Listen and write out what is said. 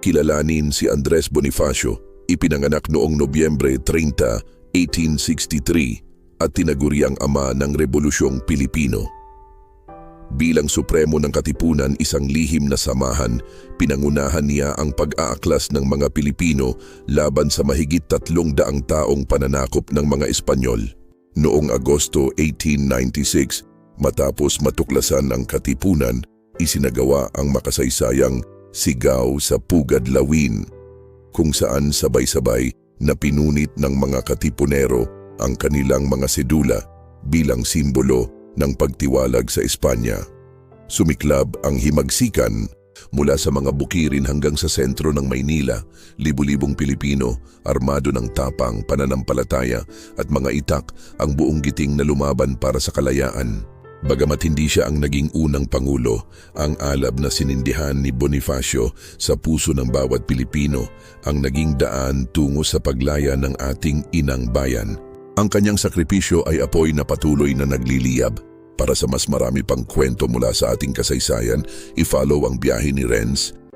Kilalanin si Andres Bonifacio, ipinanganak noong Nobyembre 30, 1863 at tinaguriang ama ng Rebolusyong Pilipino. Bilang supremo ng Katipunan isang lihim na samahan, pinangunahan niya ang pag-aaklas ng mga Pilipino laban sa mahigit tatlong daang taong pananakop ng mga Espanyol. Noong Agosto 1896, matapos matuklasan ang Katipunan, isinagawa ang makasaysayang Sigaw sa Pugad Lawin, kung saan sabay-sabay na pinunit ng mga Katipunero ang kanilang mga sedula bilang simbolo ng pagtiwalag sa Espanya. Sumiklab ang himagsikan mula sa mga bukirin hanggang sa sentro ng Maynila, libu-libong Pilipino, armado ng tapang, pananampalataya at mga itak ang buong giting na lumaban para sa kalayaan. Bagamat hindi siya ang naging unang pangulo, ang alab na sinindihan ni Bonifacio sa puso ng bawat Pilipino ang naging daan tungo sa paglaya ng ating inang bayan. Ang kanyang sakripisyo ay apoy na patuloy na nagliliyab. Para sa mas marami pang kwento mula sa ating kasaysayan, i-follow ang biyahe ni Renz